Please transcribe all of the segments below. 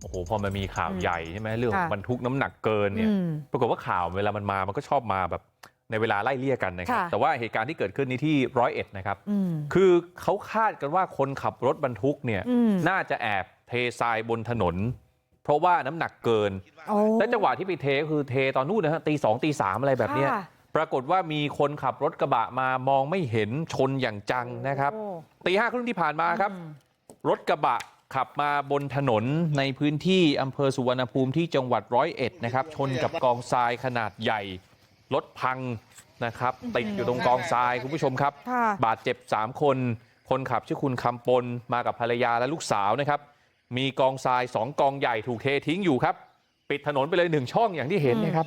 โอ้โหพอมันมีข่าวอืมใหญ่ใช่ไหมเรื่องของค่ะบรรทุกน้ำหนักเกินเนี่ยอืมปรากฏว่าข่าวเวลามันมามันก็ชอบมาแบบในเวลาไล่เลี่ยกันนะครับค่ะแต่ว่าเหตุการณ์ที่เกิดขึ้นนี้ที่ร้อยเอ็ดนะครับอืมคือเขาคาดกันว่าคนขับรถบรรทุกเนี่ยอืมน่าจะแอบเททรายบนถนน เพราะว่าน้ำหนักเกินโอ้และจังหวะที่ไปเทก็คือเทตอนนู้นนะฮะตีสองตีสามอะไรแบบเนี้ยค่ะปรากฏว่ามีคนขับรถกระบะมามองไม่เห็นชนอย่างจังนะครับโอ้ตีห้าครึ่งที่ผ่านมาครับอืมรถกระบะ ขับมาบนถนนในพื้นที่อำเภอสุวรรณภูมิที่จังหวัดร้อยเอ็ดนะครับ ชนกับกองทรายขนาดใหญ่ รถพังนะครับ ติดอยู่ตรงกองทรายคุณผู้ชมครับค่ะบาดเจ็บ 3 คน คนขับชื่อคุณคำปนมากับภรรยาและลูกสาวนะครับ มีกองทราย2กองใหญ่ถูกเททิ้งอยู่ครับ ปิดถนนไปเลยหนึ่งช่องอย่างที่เห็นนะครับ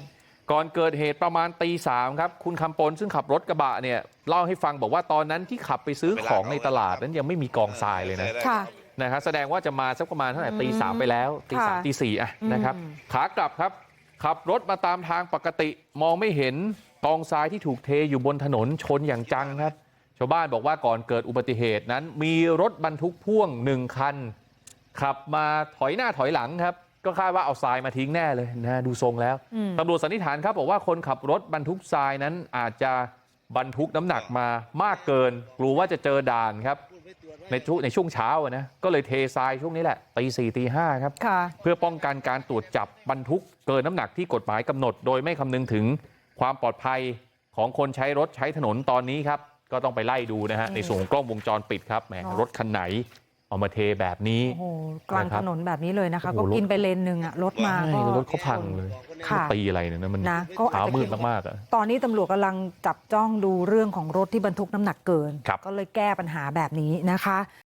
ก่อนเกิดเหตุประมาณตีสามครับ คุณคำปนซึ่งขับรถกระบะเนี่ย เล่าให้ฟังบอกว่าตอนนั้นที่ขับไปซื้อของในตลาดนั้นยังไม่มีกองทรายเลยนะค่ะ นะครับแสดงว่าจะมาสักประมาณเท่าไหร่อืมตีสามไปแล้วตีสามค่ะตีสี่อะอืมนะครับขากลับครับ ขับรถมาตามทางปกติมองไม่เห็นกองทรายที่ถูกเทอยู่บนถนนชนอย่างจังครับ ชาวบ้านบอกว่าก่อนเกิดอุบัติเหตุนั้น มีรถบรรทุกพ่วงหนึ่งคัน ขับมาถอยหน้าถอยหลังครับ ก็คาดว่าเอาทรายมาทิ้งแน่เลยนะดูทรงแล้วอืมตำรวจสันนิษฐานครับบอกว่าคนขับรถบรรทุกทรายนั้นอาจจะบรรทุกน้ำหนักมามากเกิน กลัวว่าจะเจอด่านครับ ในช่วงในช่วงเช้าอะนะก็เลยเททรายช่วงนี้แหละตีสี่ตีห้าครับค่ะเพื่อป้องกันการตรวจจับบรรทุกเกินน้ำหนักที่กฎหมายกำหนด โดยไม่คำนึงถึงความปลอดภัยของคนใช้รถใช้ถนนตอนนี้ครับก็ต้องไปไล่ดูนะฮะอืมในส่วนของกล้องวงจรปิดครับแหมเนอะรถคันไหน เอามาเทแบบนี้โอ้โหกลางนะครับถนนแบบนี้เลยนะคะโอ้โหก็กินไปเลนหนึ่งอะรถมาใช่ก็รถเขาพังเลยค่ะตีอะไรเนี่ยนะมันนะก็อาจเช้าจะมืคิดดมากๆอะตอนนี้ตำรวจกำลังจับจ้องดูเรื่องของรถที่บรรทุกน้ำหนักเกินครับก็เลยแก้ปัญหาแบบนี้นะคะ